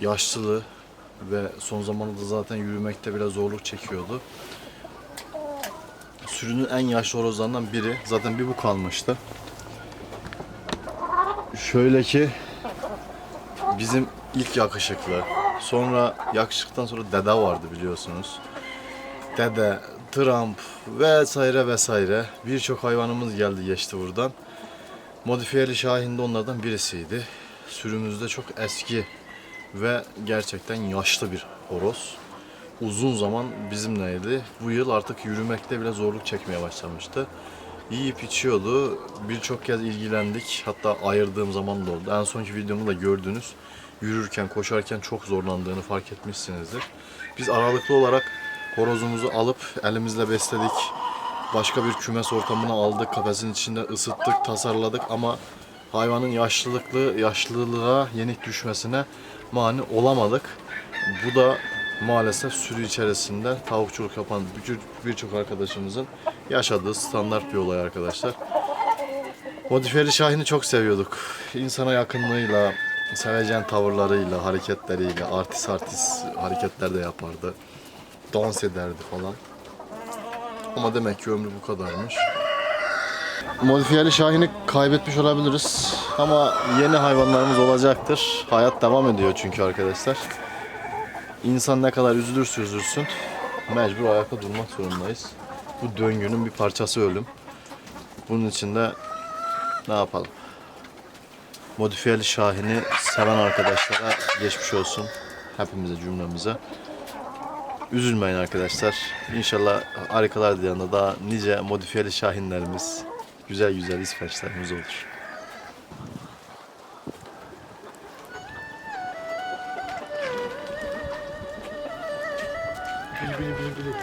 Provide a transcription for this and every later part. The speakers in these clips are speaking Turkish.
yaşlı ve son zamanda da zaten yürümekte biraz zorluk çekiyordu. Sürünün en yaşlı horozlarından biri. Zaten bir bu kalmıştı. Şöyle ki bizim ilk yakışıklı. Sonra yakışıklıktan sonra dede vardı biliyorsunuz. Dede, Trump vesaire vesaire birçok hayvanımız geldi geçti buradan. Modifiyeli Şahin de onlardan birisiydi. Sürümüzde çok eski ve gerçekten yaşlı bir horoz. Uzun zaman bizimleydi. Bu yıl artık yürümekte bile zorluk çekmeye başlamıştı. Yiyip içiyordu. Birçok kez ilgilendik. Hatta ayırdığım zaman da oldu. En sonki videomu da gördünüz. Yürürken, koşarken çok zorlandığını fark etmişsinizdir. Biz aralıklı olarak horozumuzu alıp elimizle besledik. Başka bir kümes ortamına aldık. Kafesin içinde ısıttık, tasarladık ama hayvanın yaşlılıklı yaşlılığa yenik düşmesine mani olamadık. Bu da maalesef sürü içerisinde tavukçuluk yapan bir- birçok arkadaşımızın yaşadığı standart bir olay arkadaşlar. Modifiyeli Şahin'i çok seviyorduk. İnsana yakınlığıyla, sevecen tavırlarıyla, hareketleriyle, artist artist hareketler de yapardı. Dans ederdi falan. Ama demek ki ömrü bu kadarmış. Modifiyeli Şahin'i kaybetmiş olabiliriz. Ama yeni hayvanlarımız olacaktır. Hayat devam ediyor çünkü arkadaşlar. İnsan ne kadar üzülürse üzülsün mecbur ayakta durmak zorundayız. Bu döngünün bir parçası ölüm. Bunun için de ne yapalım? Modifiyeli Şahin'i seven arkadaşlara geçmiş olsun. Hepimize cümlemize. Üzülmeyin arkadaşlar. İnşallah harikalar diyarında daha nice modifiyeli şahinlerimiz, güzel güzel İsveçlerimiz olur. Bili bili bili bili.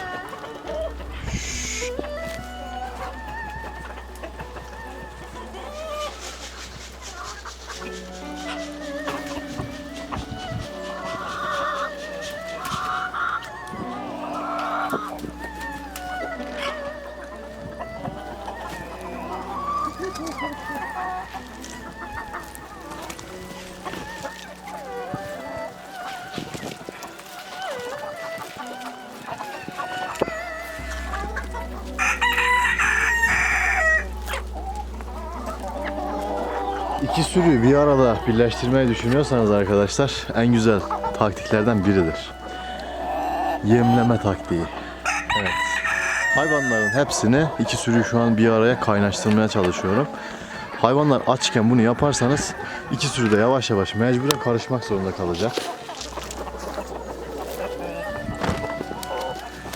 İki sürüyü bir arada birleştirmeyi düşünüyorsanız arkadaşlar en güzel taktiklerden biridir. Yemleme taktiği. Evet. Hayvanların hepsini iki sürüyü şu an bir araya kaynaştırmaya çalışıyorum. Hayvanlar açken bunu yaparsanız iki sürü de yavaş yavaş mecburen karışmak zorunda kalacak.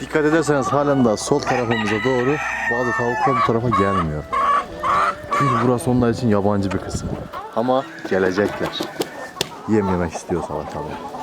Dikkat ederseniz halen daha sol tarafımıza doğru bazı tavuklar bu tarafa gelmiyor. Çünkü burası onlar için yabancı bir kısım. Ama gelecekler. Yem yemek istiyorsalar tabii.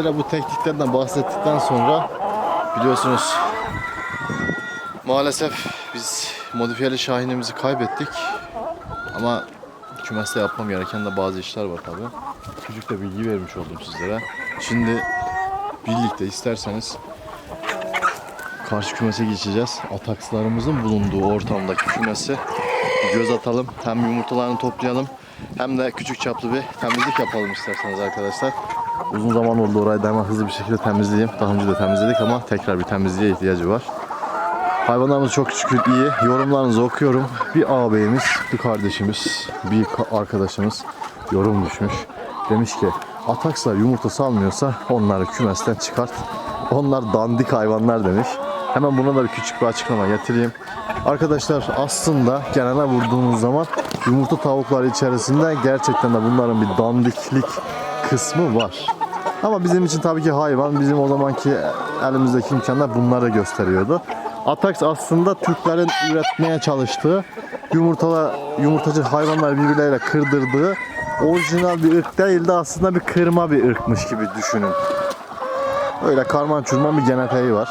Sizlere bu tekniklerden bahsettikten sonra biliyorsunuz maalesef biz modifiyeli şahinimizi kaybettik. Ama kümeste yapmam gereken de bazı işler var tabi. Küçük de bilgi vermiş oldum sizlere. Şimdi birlikte isterseniz karşı kümese geçeceğiz. Atakslarımızın bulunduğu ortamdaki kümese bir göz atalım. Hem yumurtalarını toplayalım hem de küçük çaplı bir temizlik yapalım isterseniz arkadaşlar. Uzun zaman oldu orayı da hemen hızlı bir şekilde temizleyeyim. Daha önce de temizledik ama tekrar bir temizliğe ihtiyacı var. Hayvanlarımız çok şükür iyi. Yorumlarınızı okuyorum. Bir ağabeyimiz, bir kardeşimiz, bir ka- arkadaşımız yorum düşmüş. Demiş ki Atakslar yumurta salmıyorsa onları kümesten çıkart. Onlar dandik hayvanlar demiş. Hemen buna da bir küçük bir açıklama getireyim. Arkadaşlar aslında genele vurduğunuz zaman yumurta tavukları içerisinde gerçekten de bunların bir dandiklik kısmı var. Ama bizim için tabii ki hayvan bizim o zamanki elimizdeki imkanlar bunları gösteriyordu. Atax aslında Türklerin üretmeye çalıştığı yumurtalar, yumurtacı hayvanlar birbirleriyle kırdırdığı orijinal bir ırk değil de aslında bir kırma bir ırkmış gibi düşünün. Öyle karman çurman bir genetiği var.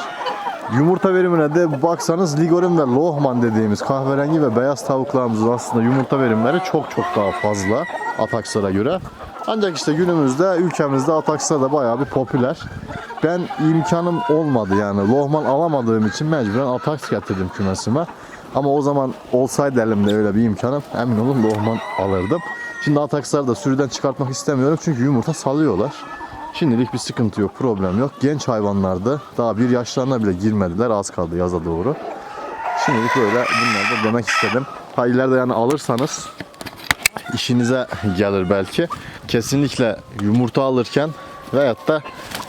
Yumurta verimine de baksanız Ligorin ve Lohman dediğimiz kahverengi ve beyaz tavuklarımızın aslında yumurta verimleri çok çok daha fazla Atakslara göre. Ancak işte günümüzde ülkemizde Atakslar da bayağı bir popüler. Ben imkanım olmadı yani Lohman alamadığım için mecburen Ataks getirdim kümesime. Ama o zaman olsaydı elimde öyle bir imkanım emin olun Lohman alırdım. Şimdi Ataksları da sürüden çıkartmak istemiyorum çünkü yumurta salıyorlar. Şimdilik bir sıkıntı yok, problem yok. Genç hayvanlardı. Daha bir yaşlarına bile girmediler. Az kaldı yaza doğru. Şimdilik böyle bunları da demek istedim. Ha ileride yani alırsanız işinize gelir belki. Kesinlikle yumurta alırken veyahut da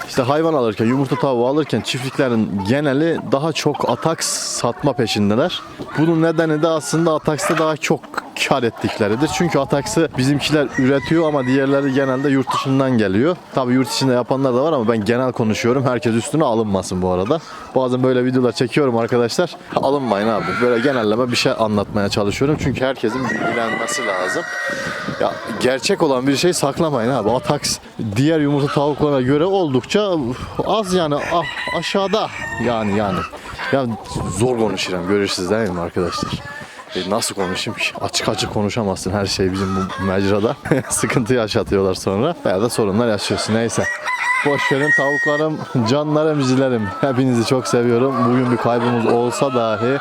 işte hayvan alırken, yumurta tavuğu alırken çiftliklerin geneli daha çok ataks satma peşindeler. Bunun nedeni de aslında ataksta daha çok kar ettikleridir. Çünkü ataksı bizimkiler üretiyor ama diğerleri genelde yurt dışından geliyor. Tabii yurt içinde yapanlar da var ama ben genel konuşuyorum. Herkes üstüne alınmasın bu arada. Bazen böyle videolar çekiyorum arkadaşlar. Alınmayın abi. Böyle genelleme bir şey anlatmaya çalışıyorum. Çünkü herkesin bilgilenmesi lazım. Ya gerçek olan bir şey saklamayın abi. Ataks diğer yumurta tavuklarına göre oldukça az yani ah, aşağıda yani yani. Ya zor konuşuyorum görürsünüz değil mi arkadaşlar? E, nasıl konuşayım ki? Açık açık konuşamazsın her şey bizim bu mecrada. Sıkıntı yaşatıyorlar sonra. Veya da sorunlar yaşıyorsun. Neyse. Boş verin tavuklarım, canlarım, cilerim. Hepinizi çok seviyorum. Bugün bir kaybımız olsa dahi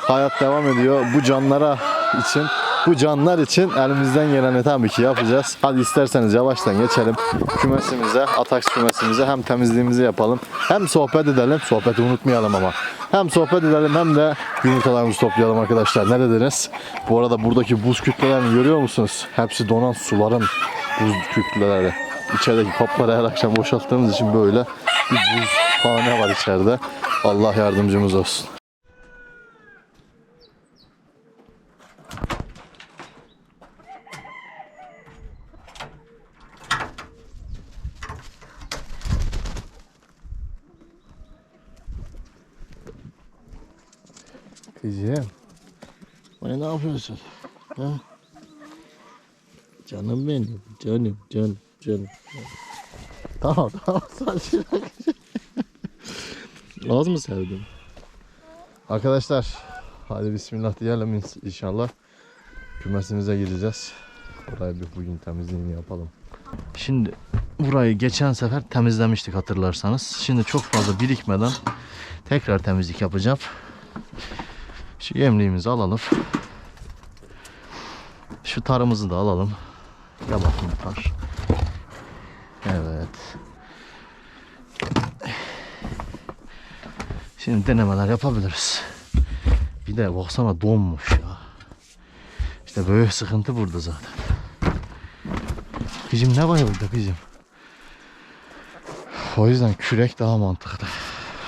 hayat devam ediyor. Bu canlara için bu canlar için elimizden geleni tabii ki yapacağız. Hadi isterseniz yavaştan geçelim kümesimize, ataks kümesimize hem temizliğimizi yapalım. Hem sohbet edelim. Sohbeti unutmayalım ama. Hem sohbet edelim hem de yumurtalarımızı toplayalım arkadaşlar. Ne dediniz? Bu arada buradaki buz kütlelerini görüyor musunuz? Hepsi donan suların buz kütleleri. İçerideki kapları her akşam boşalttığımız için böyle bir buzhane var içeride. Allah yardımcımız olsun. Kızım. Bana ne yapıyorsun? Ha? Canım benim. Canım, canım, canım. Tamam, tamam. Sakin. Az mı sevdin? Arkadaşlar, hadi bismillah diyelim inşallah. Kümesimize gireceğiz. Burayı bir bugün temizliğini yapalım. Şimdi burayı geçen sefer temizlemiştik hatırlarsanız. Şimdi çok fazla birikmeden tekrar temizlik yapacağım. Şu yemliğimizi alalım. Şu tarımızı da alalım. Gel bakayım tar. Evet. Şimdi denemeler yapabiliriz. Bir de baksana donmuş ya. İşte böyle sıkıntı burada zaten. Kızım ne var burada kızım? O yüzden kürek daha mantıklı.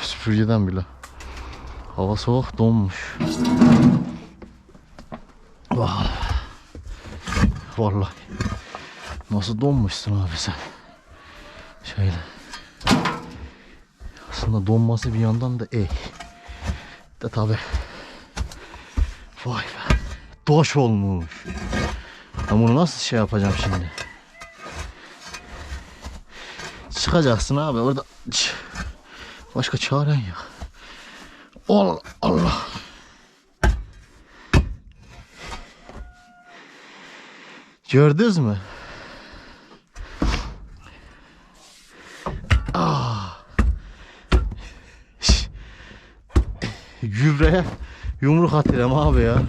Süpürgeden bile. Hava soğuk donmuş. Vah. Vallahi. Nasıl donmuşsun abi sen? Şöyle. Aslında donması bir yandan da iyi. De tabi. Vay be. Doş olmuş. Ben bunu nasıl şey yapacağım şimdi? Çıkacaksın abi orada. Başka çaren yok. Allah Allah. Gördünüz mü? Ah. Gübreye yumruk atacağım abi ya.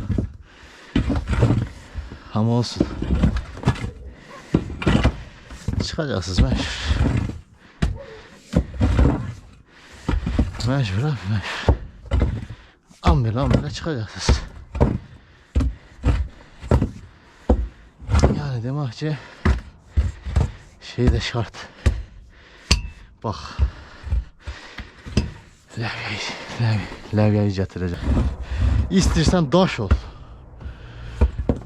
Ama olsun. Çıkacaksınız mecbur. Mecbur abi mecbur. Ambele ambele çıkacaksınız. Yani demek ki şey de şart. Bak. Levyeyi, levyeyi, levyeyi getireceğim. İstersen daş ol.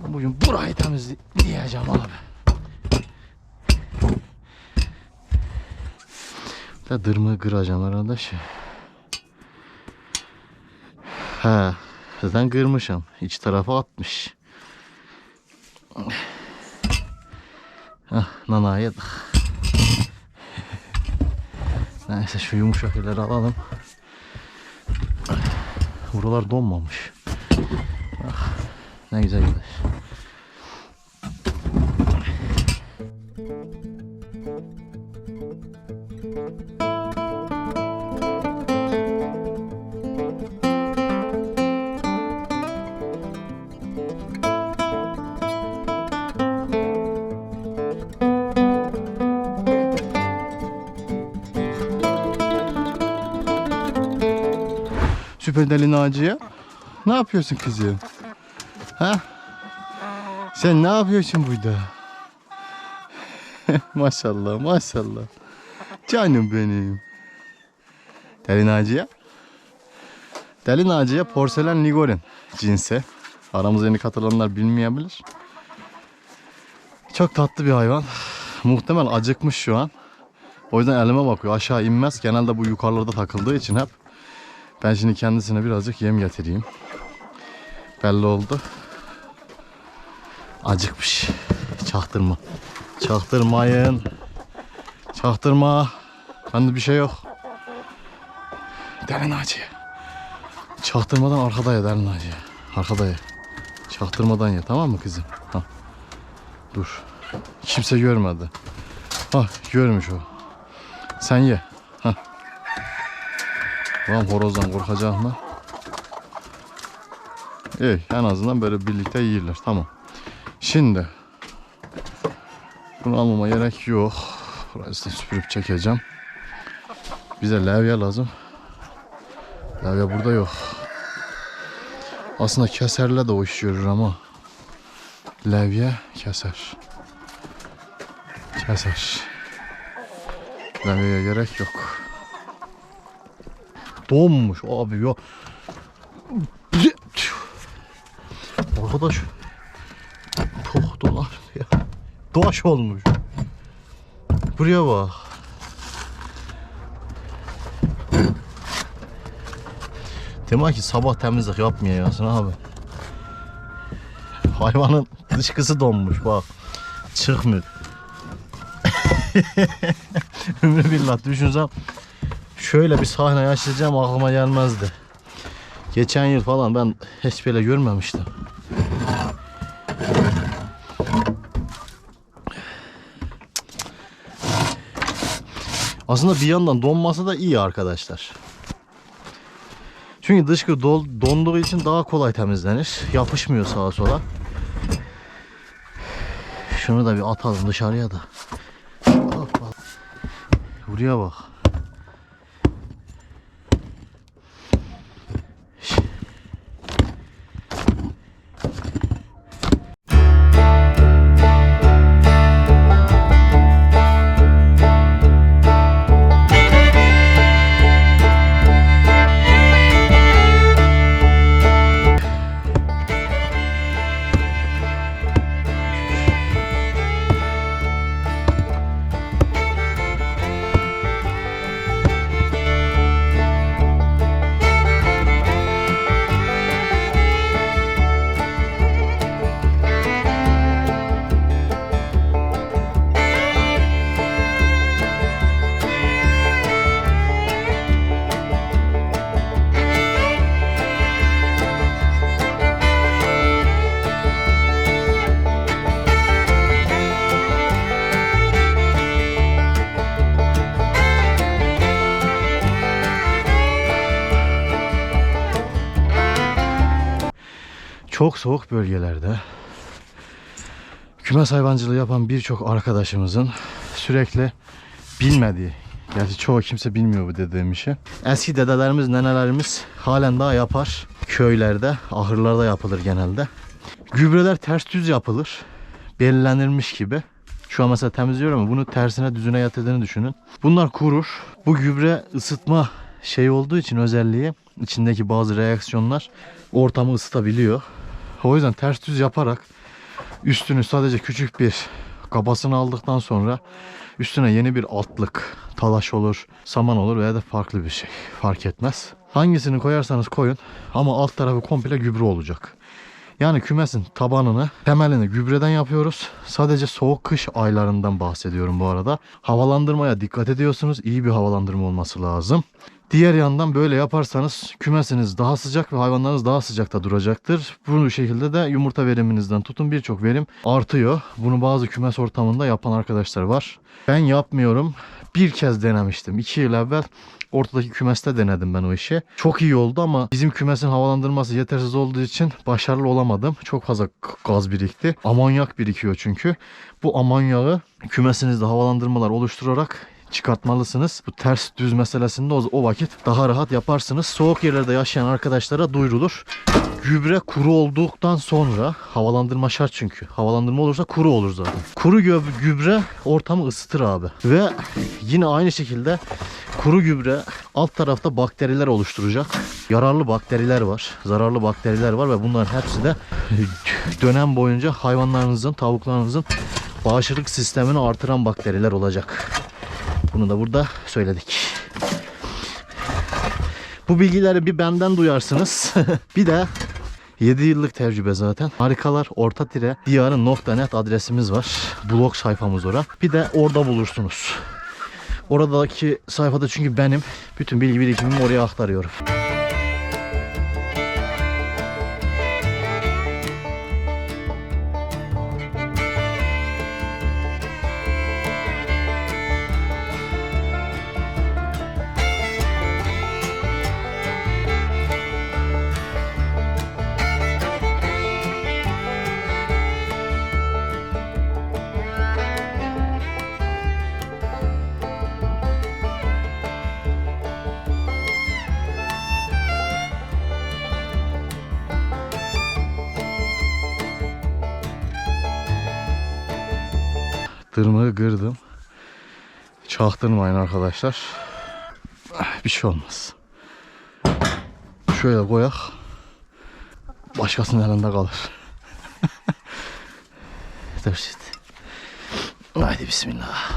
Bugün burayı temizleyeceğim abi. Da dırmığı kıracağım şey. He, zaten kırmışım. İç tarafa atmış. Ah, nana yedik. Neyse şu yumuşak ileri alalım. Buralar donmamış. Ah, ne güzel gider. Naciye. Ne yapıyorsun kızım? Ha? Sen ne yapıyorsun burada? maşallah maşallah. Canım benim. Deli Naciye. Deli Naciye porselen ligorin cinsi. Aramıza yeni katılanlar bilmeyebilir. Çok tatlı bir hayvan. Muhtemelen acıkmış şu an. O yüzden elime bakıyor. Aşağı inmez. Genelde bu yukarılarda takıldığı için hep. Ben şimdi kendisine birazcık yem getireyim. Belli oldu. Acıkmış. Çaktırma. Çaktırmayın. Çaktırma. Bende bir şey yok. Deli Naciye. Çaktırmadan arkada ye Deli Naciye. Arkada ye. Çaktırmadan ye tamam mı kızım? Ha. Dur. Kimse görmedi. Ha görmüş o. Sen ye. Ha. Lan horozdan korkacak mı? İyi en azından böyle birlikte yiyirler tamam. Şimdi bunu almama gerek yok. Burasını süpürüp çekeceğim. Bize levye lazım. Levye burada yok. Aslında keserle de o iş görür ama levye keser. Keser. Levyeye gerek yok. Donmuş abi ya. Arkadaş. Çok dolar ya. Doğaç olmuş. Buraya bak. Demek ki sabah temizlik yapmayasın abi. Hayvanın dışkısı donmuş bak. Çıkmıyor. Ömrü billah düşünsem şöyle bir sahne yaşayacağım aklıma gelmezdi. Geçen yıl falan ben hiç böyle görmemiştim. Aslında bir yandan donması da iyi arkadaşlar. Çünkü dışkı donduğu için daha kolay temizlenir. Yapışmıyor sağa sola. Şunu da bir atalım dışarıya da. Buraya bak. Çok soğuk bölgelerde kümes hayvancılığı yapan birçok arkadaşımızın sürekli bilmediği, gerçi çoğu kimse bilmiyor bu dediğim işi. Eski dedelerimiz, nenelerimiz halen daha yapar. Köylerde, ahırlarda yapılır genelde. Gübreler ters düz yapılır. Belirlenirmiş gibi. Şu an mesela temizliyorum bunu tersine düzüne yatırdığını düşünün. Bunlar kurur. Bu gübre ısıtma şey olduğu için özelliği içindeki bazı reaksiyonlar ortamı ısıtabiliyor. O yüzden ters düz yaparak üstünü sadece küçük bir kabasını aldıktan sonra üstüne yeni bir altlık, talaş olur, saman olur veya da farklı bir şey fark etmez. Hangisini koyarsanız koyun ama alt tarafı komple gübre olacak. Yani kümesin tabanını, temelini gübreden yapıyoruz. Sadece soğuk kış aylarından bahsediyorum bu arada. Havalandırmaya dikkat ediyorsunuz. İyi bir havalandırma olması lazım. Diğer yandan böyle yaparsanız kümesiniz daha sıcak ve hayvanlarınız daha sıcakta duracaktır. Bu şekilde de yumurta veriminizden tutun birçok verim artıyor. Bunu bazı kümes ortamında yapan arkadaşlar var. Ben yapmıyorum. Bir kez denemiştim. 2 yıl evvel ortadaki kümeste denedim ben o işi. Çok iyi oldu ama bizim kümesin havalandırması yetersiz olduğu için başarılı olamadım. Çok fazla gaz birikti. Amonyak birikiyor çünkü. Bu amonyağı kümesinizde havalandırmalar oluşturarak çıkartmalısınız. Bu ters düz meselesinde o, o vakit daha rahat yaparsınız. Soğuk yerlerde yaşayan arkadaşlara duyurulur. Gübre kuru olduktan sonra havalandırma şart çünkü. Havalandırma olursa kuru olur zaten. Kuru gübre ortamı ısıtır abi. Ve yine aynı şekilde kuru gübre alt tarafta bakteriler oluşturacak. Yararlı bakteriler var, zararlı bakteriler var ve bunların hepsi de dönem boyunca hayvanlarınızın, tavuklarınızın bağışıklık sistemini artıran bakteriler olacak. Bunu da burada söyledik. Bu bilgileri bir benden duyarsınız. bir de 7 yıllık tecrübe zaten. Harikalar orta tire diyarı.net adresimiz var. Blog sayfamız ora. Bir de orada bulursunuz. Oradaki sayfada çünkü benim bütün bilgi birikimimi oraya aktarıyorum. Tırmığı kırdım. Çaktırmayın arkadaşlar. Bir şey olmaz. Şöyle koyak. Başkasının elinde kalır. Dur şimdi. Haydi bismillah.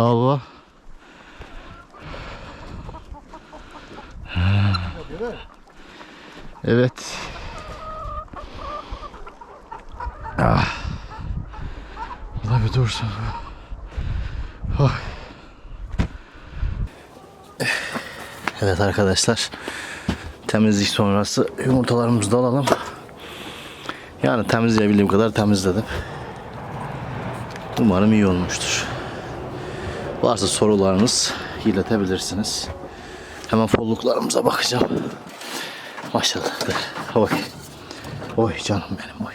Sağ ol baba. Evet. Ah. Bu da bir dursun. Ay. Evet arkadaşlar. Temizlik sonrası yumurtalarımızı da alalım. Yani temizleyebildiğim kadar temizledim. Umarım iyi olmuştur. Varsa sorularınız iletebilirsiniz. Hemen folluklarımıza bakacağım. Maşallah. Oy. Oy canım benim oy.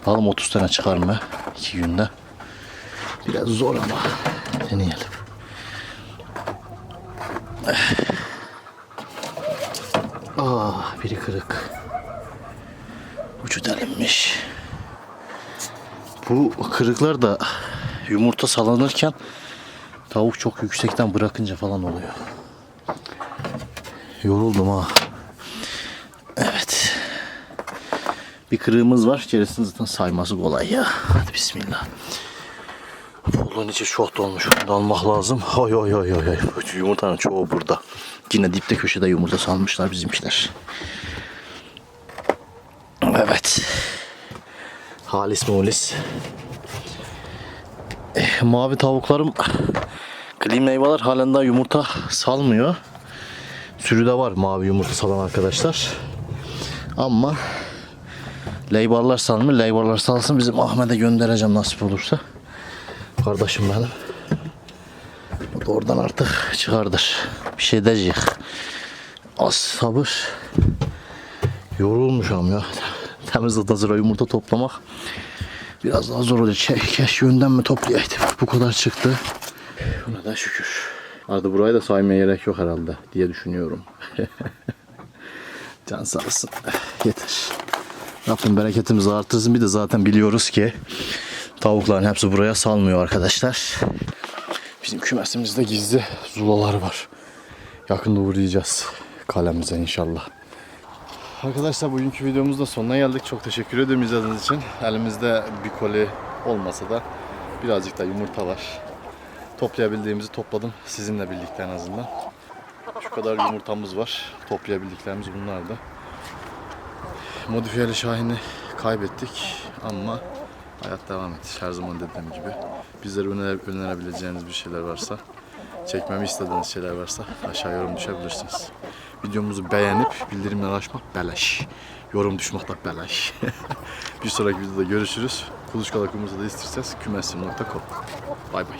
Bakalım 30 tane çıkar mı? 2 günde. Biraz zor ama deneyelim. Ah biri kırık. Ucu delinmiş. Bu kırıklar da yumurta salınırken Tavuk çok yüksekten bırakınca falan oluyor. Yoruldum ha. Evet. Bir kırığımız var. İçerisinde zaten sayması kolay ya. Hadi bismillah. Bulun içi çok dolmuş. Da almak lazım. Hay hay hay. hay. Yumurtanın çoğu burada. Yine dipte köşede yumurta salmışlar bizimkiler. Evet. Halis mulis. Eh, mavi tavuklarım Klim meyveler halen daha yumurta salmıyor. Sürüde var mavi yumurta salan arkadaşlar. Ama Leybarlar salmıyor. Leybarlar salsın bizim Ahmet'e göndereceğim nasip olursa. Kardeşim benim. O da oradan artık çıkardır. Bir şey diyecek. Az sabır. Yorulmuşum ya. Temiz hazır yumurta toplamak biraz daha zor olacak. Ke- Keşke önden mi toplayaydım. Bu kadar çıktı. Buna da şükür. Arada burayı da saymaya gerek yok herhalde diye düşünüyorum. Can sağ olsun. Yeter. Rabbim bereketimizi artırsın. Bir de zaten biliyoruz ki tavukların hepsi buraya salmıyor arkadaşlar. Bizim kümesimizde gizli zulalar var. Yakında uğrayacağız kalemize inşallah. Arkadaşlar bugünkü videomuzda sonuna geldik. Çok teşekkür ederim izlediğiniz için. Elimizde bir koli olmasa da birazcık da yumurta var. Toplayabildiğimizi topladım. Sizinle birlikte en azından. Şu kadar yumurtamız var. Toplayabildiklerimiz bunlardı. Modifiyeli Şahin'i kaybettik ama hayat devam etti. Her zaman dediğim gibi. Bizlere öner- önerebileceğiniz bir şeyler varsa, çekmemi istediğiniz şeyler varsa aşağı yorum düşebilirsiniz. Videomuzu beğenip bildirimleri açmak beleş. Yorum düşmek de beleş. bir sonraki videoda görüşürüz. Kuluçkalar kumursa da isterseniz kümesim.com Bay bay.